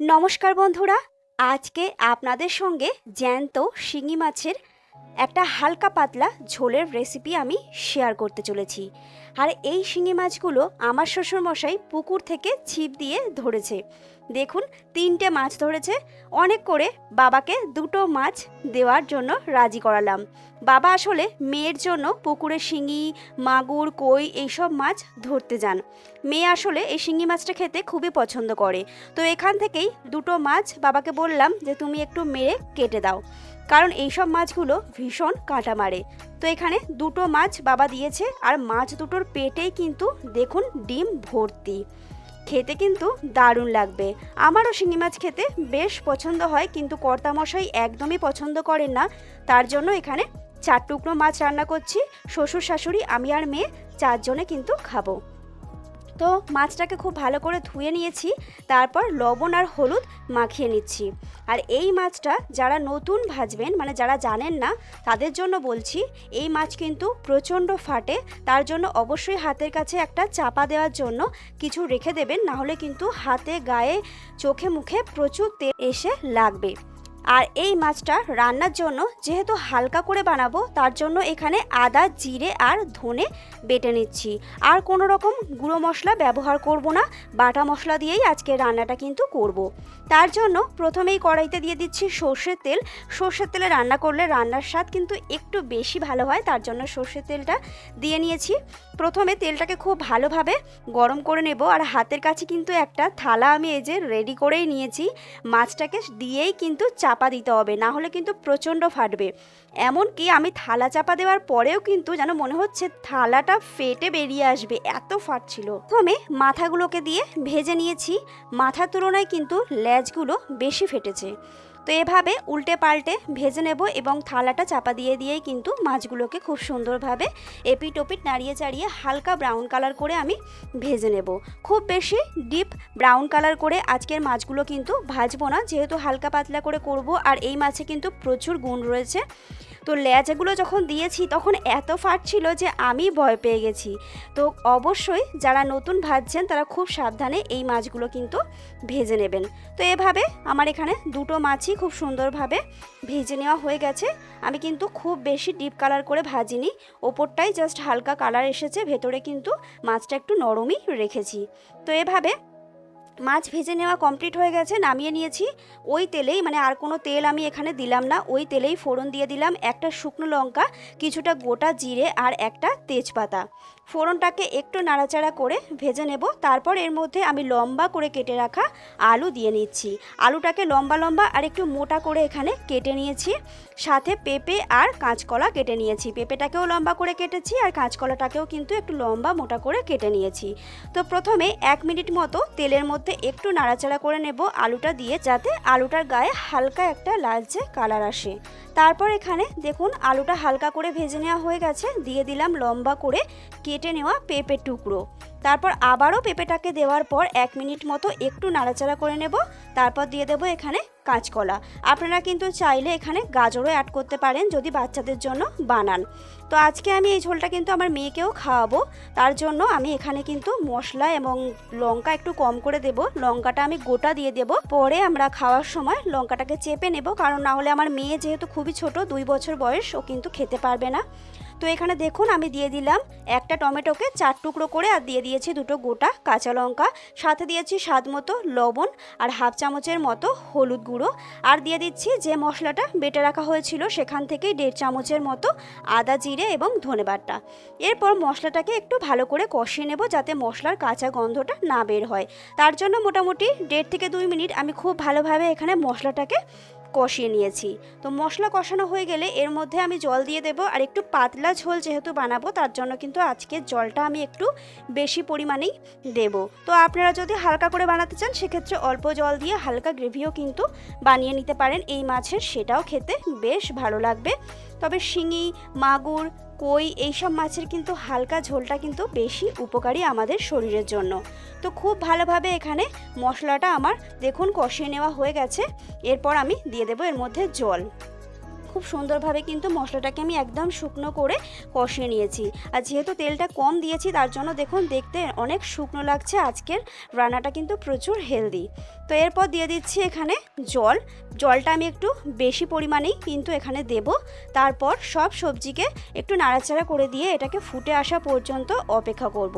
নমস্কার বন্ধুরা আজকে আপনাদের সঙ্গে জ্যান্ত শিঙি মাছের একটা হালকা পাতলা ঝোলের রেসিপি আমি শেয়ার করতে চলেছি। আর এই শিঙি মাছগুলো আমার শ্বশুরমশাই পুকুর থেকে ছিপ দিয়ে ধরেছে। দেখুন, তিনটে মাছ ধরেছে। অনেক করে বাবাকে দুটো মাছ দেওয়ার জন্য রাজি করালাম। বাবা আসলে মেয়ের জন্য পুকুরে শিঙি, মাগুর, কই এইসব মাছ ধরতে যান। মেয়ে আসলে এই শিঙি মাছটা খেতে খুবই পছন্দ করে। তো এখান থেকেই দুটো মাছ বাবাকে বললাম যে, তুমি একটু মেরে কেটে দাও। কারণ এইসব মাছগুলো ভীষণ কাঁটা মারে তো এখানে দুটো মাছ বাবা দিয়েছে, আর মাছ দুটোর পেটেই কিন্তু দেখুন ডিম ভর্তি। খেতে কিন্তু দারুণ লাগবে। আমারও শিঙি মাছ খেতে বেশ পছন্দ হয়, কিন্তু কর্তামশাই একদমই পছন্দ করেন না। তার জন্য এখানে চার টুকরো মাছ রান্না করছি। শ্বশুর শাশুড়ি, আমি আর মেয়ে, চারজনে কিন্তু খাব। তো মাছটাকে খুব ভালো করে ধুয়ে নিয়েছি, তারপর লবণ আর হলুদ মাখিয়ে নিচ্ছি। আর এই মাছটা যারা নতুন ভাজবেন মানে যারা জানেন না, তাদের জন্য বলছি, এই মাছ কিন্তু প্রচণ্ড ফাটে, তার জন্য অবশ্যই হাতের কাছে একটা চাপা দেওয়ার জন্য কিছু রেখে দেবেন না হলে কিন্তু হাতে, গায়ে, চোখে, মুখে প্রচুর তেল এসে লাগবে। আর এই মাছটা রান্নার জন্য যেহেতু হালকা করে বানাবো, তার জন্য এখানে আদা, জিরে আর ধনে বেটে নিচ্ছি। আর কোনো রকম গুঁড়ো মশলা ব্যবহার করব না, বাটা মশলা দিয়েই আজকে রান্নাটা কিন্তু করব। তার জন্য প্রথমেই কড়াইতে দিয়ে দিচ্ছি সর্ষের তেল। সর্ষের তেলে রান্না করলে রান্নার স্বাদ কিন্তু একটু বেশি ভালো হয়, তার জন্য সর্ষের তেলটা দিয়ে নিয়েছি। প্রথমে তেলটাকে খুব ভালোভাবে গরম করে নেব আর হাতের কাছে কিন্তু একটা থালা আমি এই যে রেডি করেই নিয়েছি। মাছটাকে দিয়েই কিন্তু চাপা দিতে হবে, না হলে কিন্তু প্রচণ্ড ফাটবে। এমনকি আমি থালা চাপা দেওয়ার পরেও কিন্তু যেন মনে হচ্ছে থালাটা ফেটে বেরিয়ে আসবে, এত ফাটছিল প্রথমে মাথাগুলোকে দিয়ে ভেজে নিয়েছি, মাথার তুলনায় কিন্তু ল্যাজগুলো বেশি ফেটেছে। তো এভাবে উল্টে পাল্টে ভেজে নেব এবং থালাটা চাপা দিয়ে দিয়েই কিন্তু মাছগুলোকে খুব সুন্দরভাবে এপিট ওপিট নাড়িয়ে চাড়িয়ে হালকা ব্রাউন কালার করে আমি ভেজে নেব। খুব বেশি ডিপ ব্রাউন কালার করে আজকের মাছগুলো কিন্তু ভাজবো না, যেহেতু হালকা পাতলা করে করব আর এই মাছে কিন্তু প্রচুর গুণ রয়েছে। তো লেজাগুলো যখন দিয়েছি, তখন এত ফাটছিল যে আমি ভয় পেয়ে গেছি। তো অবশ্যই যারা নতুন ভাজছেন, তারা খুব সাবধানে এই মাছগুলো কিন্তু ভেজে নেবেন। তো এভাবে আমার এখানে দুটো মাছই খুব সুন্দরভাবে ভেজে নেওয়া হয়ে গেছে। আমি কিন্তু খুব বেশি ডিপ কালার করে ভাজিনি। ওপরটাই জাস্ট হালকা কালার এসেছে, ভেতরে কিন্তু মাছটা একটু নরমই রেখেছি। তো এভাবে মাছ ভেজে নেওয়া কমপ্লিট হয়ে গেছে, নামিয়ে নিয়েছি। ওই তেলেই মানে আর কোনো তেল আমি এখানে দিলাম না, ওই তেলেই ফোড়ন দিয়ে দিলাম। একটা শুকনো লঙ্কা, কিছুটা গোটা জিরে আর একটা তেজপাতা। ফোড়নটাকে একটু নাড়াচাড়া করে ভেজে নেব। তারপর এর মধ্যে আমি লম্বা করে কেটে রাখা আলু দিয়ে নিচ্ছি। আলুটাকে লম্বা লম্বা আর একটু মোটা করে এখানে কেটে নিয়েছি। সাথে পেঁপে আর কাঁচকলা কেটে নিয়েছি। পেঁপেটাকেও লম্বা করে কেটেছি আর কাঁচকলাটাকেও কিন্তু একটু লম্বা মোটা করে কেটে নিয়েছি। তো প্রথমে এক মিনিট মতো তেলের মধ্যে একটু নাড়াচাড়া করে নেব আলুটা দিয়ে যাতে আলুটার গায়ে হালকা একটা লালচে কালার আসে। তারপর এখানে দেখুন আলুটা হালকা করে ভেজে নেওয়া হয়ে গেছে। দিয়ে দিলাম লম্বা করে কেটে নেওয়া পেঁপের টুকরো। তারপর আবারও পেঁপেটাকে দেওয়ার পর এক মিনিট মতো একটু নাড়াচাড়া করে নেব। তারপর দিয়ে দেবো এখানে কাঁচকলা। আপনারা কিন্তু চাইলে এখানে গাজরও অ্যাড করতে পারেন যদি বাচ্চাদের জন্য বানান। তো আজকে আমি এই ঝোলটা কিন্তু আমার মেয়েকেও খাওয়াবো। তার জন্য আমি এখানে কিন্তু মশলা এবং লঙ্কা একটু কম করে দেব। লঙ্কাটা আমি গোটা দিয়ে দেব। পরে আমরা খাওয়ার সময় লঙ্কাটাকে চেপে নেব। কারণ না হলে আমার মেয়ে যেহেতু খুবই ছোট, দুই বছর বয়স, ও কিন্তু খেতে পারবে না। তো এখানে দেখুন, আমি দিয়ে দিলাম একটা টমেটোকে চার টুকরো করে আর দিয়ে দিয়েছি দুটো গোটা কাঁচা লঙ্কা। সাথে দিয়েছি স্বাদ মতো লবণ আর হাফ চামচের মতো হলুদ গুঁড়ো। আর দিয়ে দিচ্ছি যে মশলাটা বেটে রাখা হয়েছিল, সেখান থেকেই দেড় চামচের মতো আদা জিরে এবং ধনেবাটা এরপর মশলাটাকে একটু ভালো করে কষিয়ে নেব যাতে মশলার কাঁচা গন্ধটা না বের হয়। তার জন্য মোটামুটি দেড় থেকে দুই মিনিট আমি খুব ভালোভাবে এখানে মশলাটাকে কষিয়ে নিয়েছি। তো মশলা কষানো হয়ে গেলে এর মধ্যে আমি জল দিয়ে দেবো আর একটু পাতলা ঝোল যেহেতু বানাবো, তার জন্য কিন্তু আজকে জলটা আমি একটু বেশি পরিমাণেই দেব। তো আপনারা যদি হালকা করে বানাতে চান, সেক্ষেত্রে অল্প জল দিয়ে হালকা গ্রেভিও কিন্তু বানিয়ে নিতে পারেন। এই মাছের সেটাও খেতে বেশ ভালো লাগবে। তবে শিঙি, মাগুর, কই এইসব মাছের কিন্তু হালকা ঝোলটা কিন্তু বেশি উপকারী আমাদের শরীরের জন্য। তো খুব ভালোভাবে এখানে মশলাটা আমার দেখুন কষিয়ে নেওয়া হয়ে গেছে। এরপর আমি দিয়ে দেবো এর মধ্যে জল। খুব সুন্দরভাবে কিন্তু মশলাটাকে আমি একদম শুকনো করে কষিয়ে নিয়েছি। আর যেহেতু তেলটা কম দিয়েছি, তার জন্য দেখুন, দেখতে অনেক শুকনো লাগছে। আজকের রান্নাটা কিন্তু প্রচুর হেলদি তো এরপর দিয়ে দিচ্ছি এখানে জল। জলটা আমি একটু বেশি পরিমাণেই কিন্তু এখানে দেব। তারপর সব সবজিকে একটু নাড়াচাড়া করে দিয়ে এটাকে ফুটে আসা পর্যন্ত অপেক্ষা করব।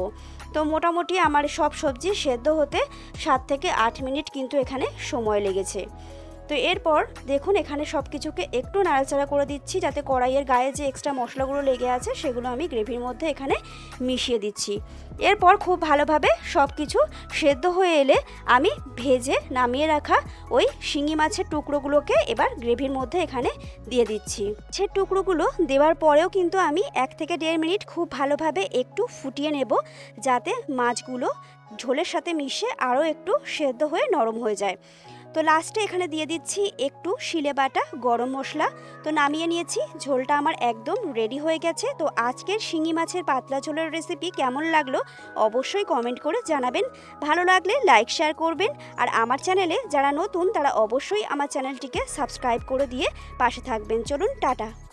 তো মোটামুটি আমার সব সবজি সেদ্ধ হতে সাত থেকে আট মিনিট কিন্তু এখানে সময় লেগেছে। তো এরপর দেখুন, এখানে সব কিছুকে একটু নাড়াচাড়া করে দিচ্ছি, যাতে কড়াইয়ের গায়ে যে এক্সট্রা মশলাগুলো লেগে আছে, সেগুলো আমি গ্রেভির মধ্যে এখানে মিশিয়ে দিচ্ছি। এরপর খুব ভালোভাবে সব কিছু সেদ্ধ হয়ে এলে আমি ভেজে নামিয়ে রাখা ওই শিঙি মাছের টুকরোগুলোকে এবার গ্রেভির মধ্যে এখানে দিয়ে দিচ্ছি। সে টুকরোগুলো দেওয়ার পরেও কিন্তু আমি এক থেকে দেড় মিনিট খুব ভালোভাবে একটু ফুটিয়ে নেব, যাতে মাছগুলো ঝোলের সাথে মিশে আরও একটু সেদ্ধ হয়ে নরম হয়ে যায়। তো লাস্টে এখানে দিয়ে দিচ্ছি একটু শিলে বাটা, গরম মশলা। তো নামিয়ে নিয়েছি, ঝোলটা আমার একদম রেডি হয়ে গেছে। তো আজকের শিঙি মাছের পাতলা ঝোলের রেসিপি কেমন লাগল অবশ্যই কমেন্ট করে জানাবেন। ভালো লাগলে লাইক শেয়ার করবেন। আর আমার চ্যানেলে যারা নতুন, তারা অবশ্যই আমার চ্যানেলটিকে সাবস্ক্রাইব করে দিয়ে পাশে থাকবেন। চলুন, টাটা।